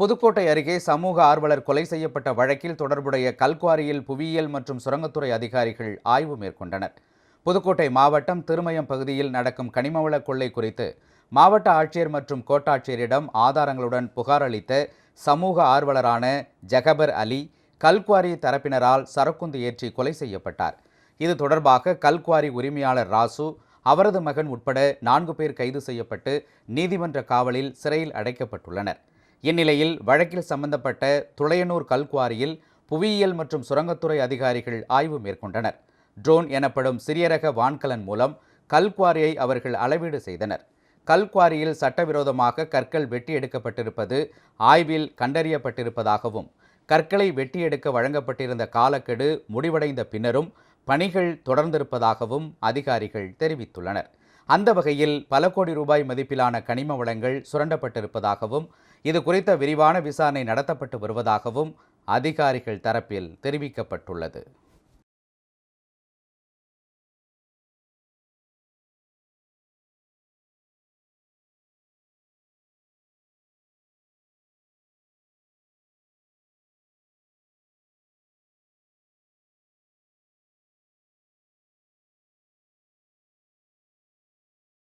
புதுக்கோட்டை அருகே சமூக ஆர்வலர் கொலை செய்யப்பட்ட வழக்கில் தொடர்புடைய கல்குவாரியில் புவியியல் மற்றும் சுரங்கத்துறை அதிகாரிகள் ஆய்வு மேற்கொண்டனர். புதுக்கோட்டை மாவட்டம் திருமயம் பகுதியில் நடக்கும் கனிமவள கொள்ளை குறித்து மாவட்ட ஆட்சியர் மற்றும் கோட்டாட்சியரிடம் ஆதாரங்களுடன் புகார் அளித்த சமூக ஆர்வலரான ஜகபர் அலி கல்குவாரி தரப்பினரால் சரக்குந்து ஏற்றி கொலை செய்யப்பட்டார். இது தொடர்பாக கல்குவாரி உரிமையாளர் ராசு அவரது மகன் உட்பட நான்கு பேர் கைது செய்யப்பட்டு நீதிமன்ற காவலில் சிறையில் அடைக்கப்பட்டுள்ளனர். இந்நிலையில் வழக்கில் சம்பந்தப்பட்ட துளையனூர் கல்குவாரியில் புவியியல் மற்றும் சுரங்கத்துறை அதிகாரிகள் ஆய்வு மேற்கொண்டனர். ட்ரோன் எனப்படும் சிறிய ரக வான்கலன் மூலம் கல்குவாரியை அவர்கள் அளவீடு செய்தனர். கல்குவாரியில் சட்டவிரோதமாக கற்கள் வெட்டி எடுக்கப்பட்டிருப்பது ஆய்வில் கண்டறியப்பட்டிருப்பதாகவும் கற்களை வெட்டி எடுக்க வழங்கப்பட்டிருந்த காலக்கெடு முடிவடைந்த பின்னரும் பணிகள் தொடர்ந்திருப்பதாகவும் அதிகாரிகள் தெரிவித்துள்ளனர். அந்த வகையில் பல கோடி ரூபாய் மதிப்பிலான கனிம வளங்கள் சுரண்டப்பட்டிருப்பதாகவும் இது குறித்த விரிவான விசாரணை நடத்தப்பட்டு வருவதாகவும் அதிகாரிகள் தரப்பில் தெரிவிக்கப்பட்டுள்ளது.